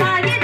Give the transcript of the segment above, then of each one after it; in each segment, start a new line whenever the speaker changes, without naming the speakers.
मारे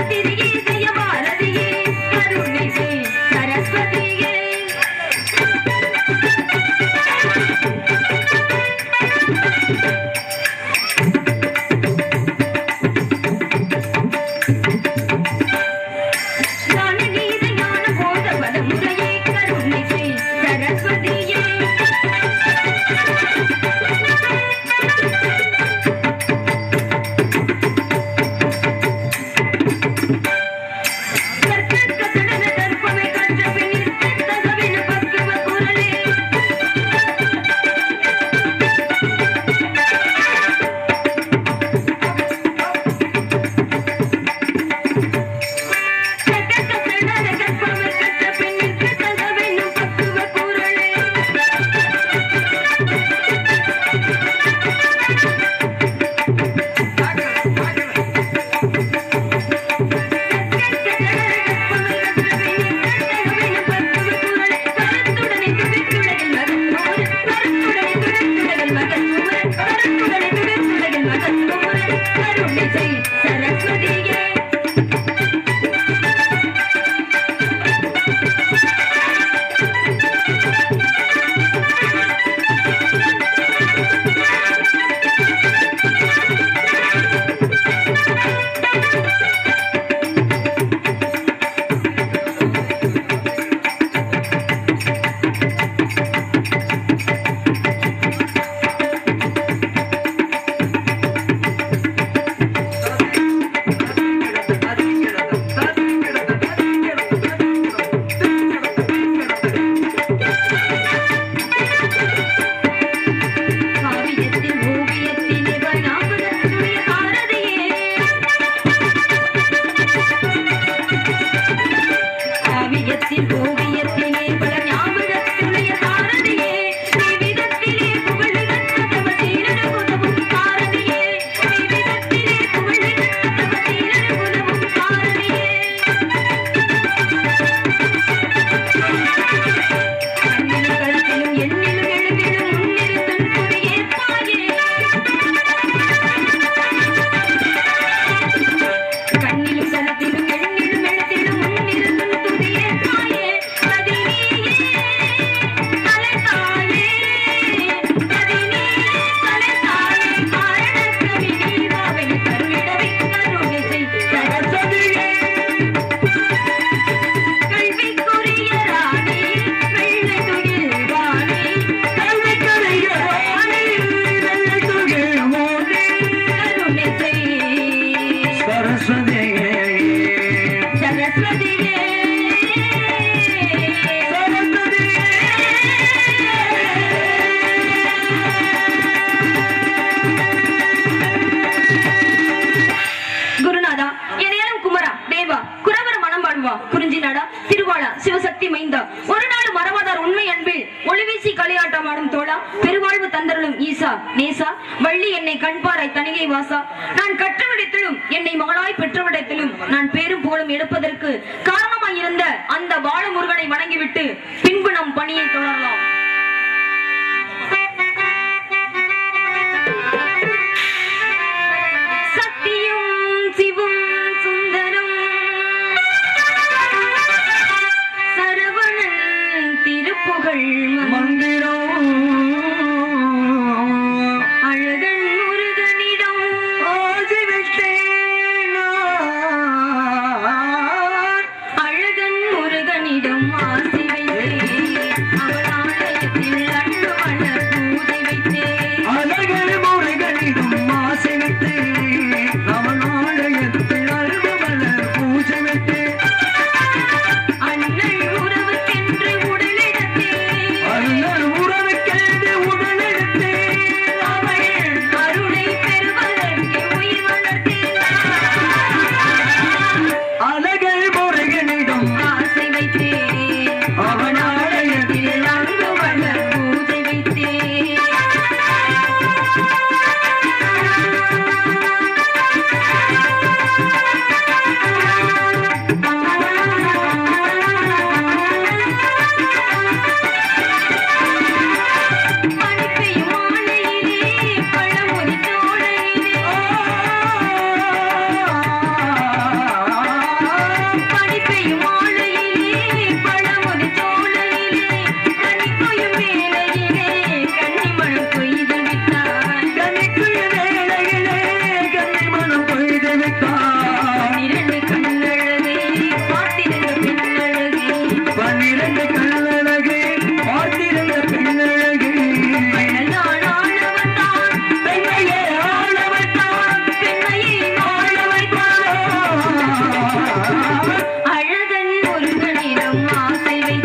குறிஞ்சினாடா திருவாளா சிவசக்தி மைந்தா. ஒரு நாள் மறவாதார் உண்மை அன்பில் ஒளிவீசி களியாட்டம் ஆடும் தோழா பெருவாழ்வு தந்தருளும் ஈசா. நேசா வள்ளி என்னை கண்பாறை தனிகை வாசா. நான் கற்றவிடத்திலும் என்னை மகளாய் பெற்றவிடத்திலும் நான் பேரும் போலும் எடுப்பதற்கு காரணமாயிருந்த அந்த பாலமுருகனை வணங்கிவிட்டு பின்பு நம் பணியை தொடரலாம்.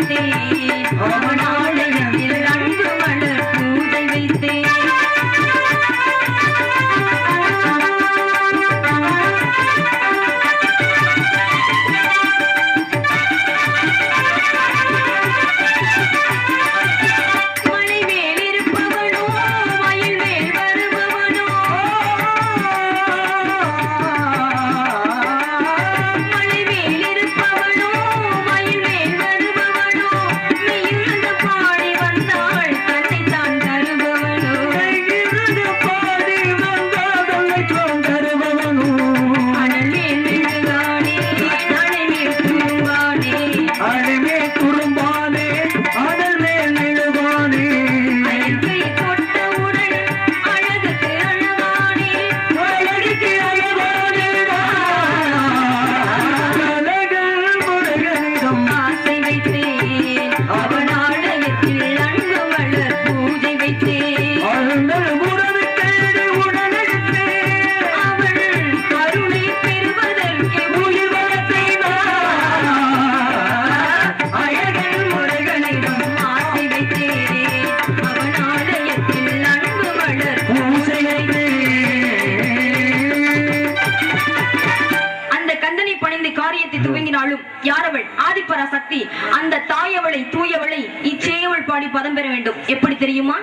ಶ್ರೀ காரியத்தை துவங்கினாலும் யாரவள்? ஆதிப்பரா சக்தி. அந்த தாயவளை தூயவளை இச்சேயவள் பாடி பதம் பெற வேண்டும். எப்படி தெரியுமா?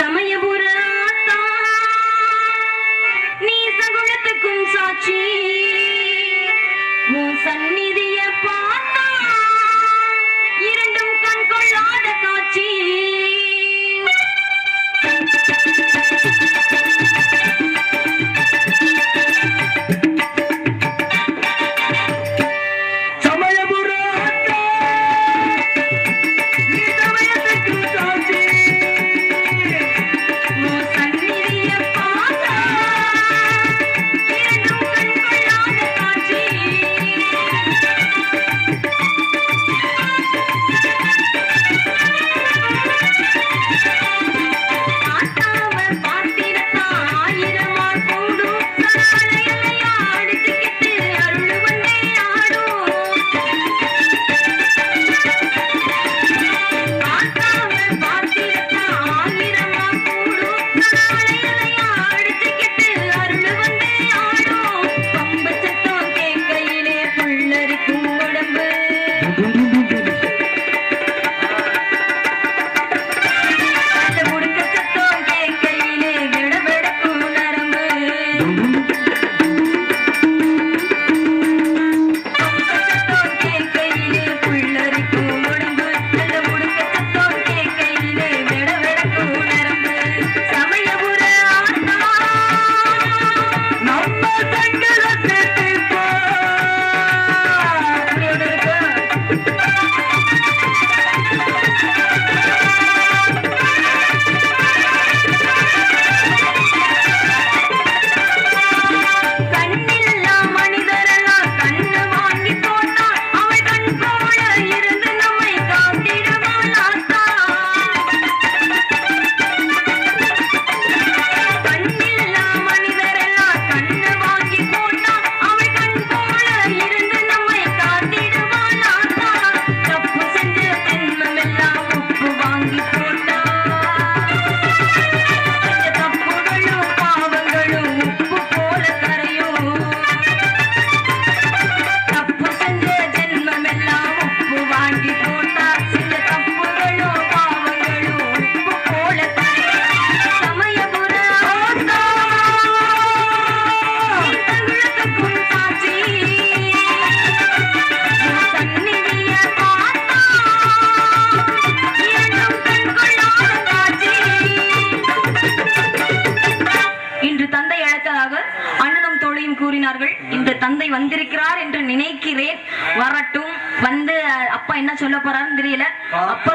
சமயபுரா நீ சகுணத்துக்கும் சாட்சி.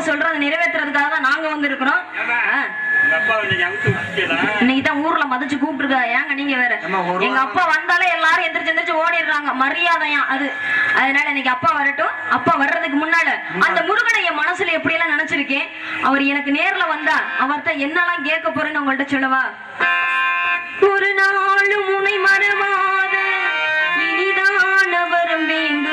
சொல்றோம் அதை நிறைவேற்றுறதுக்காக தான் நாங்க வந்திருக்கிறோம். இன்னைக்கு தான் ஊர்ல மதிச்சு கூப்பிட்டுருக்கா ஏங்க நீங்க வேற? எங்க அப்பா வந்தாலே எல்லாரும் எந்திரிச்சு எந்திரிச்சு ஓடிடுறாங்க. மரியாதையா அது. அதனால இன்னைக்கு அப்பா வரட்டும். அப்பா வர்றதுக்கு முன்னால அந்த முருகனை என் மனசுல எப்படி எல்லாம் நினைச்சிருக்கேன்? அவர் எனக்கு நேர்ல வந்தா அவர்கிட்ட என்னெல்லாம் கேட்க போறேன்னு உங்கள்ட்ட சொல்லவா? ஒரு நாளும் முனை மறவாத இனிதான வரும் வேண்டும்.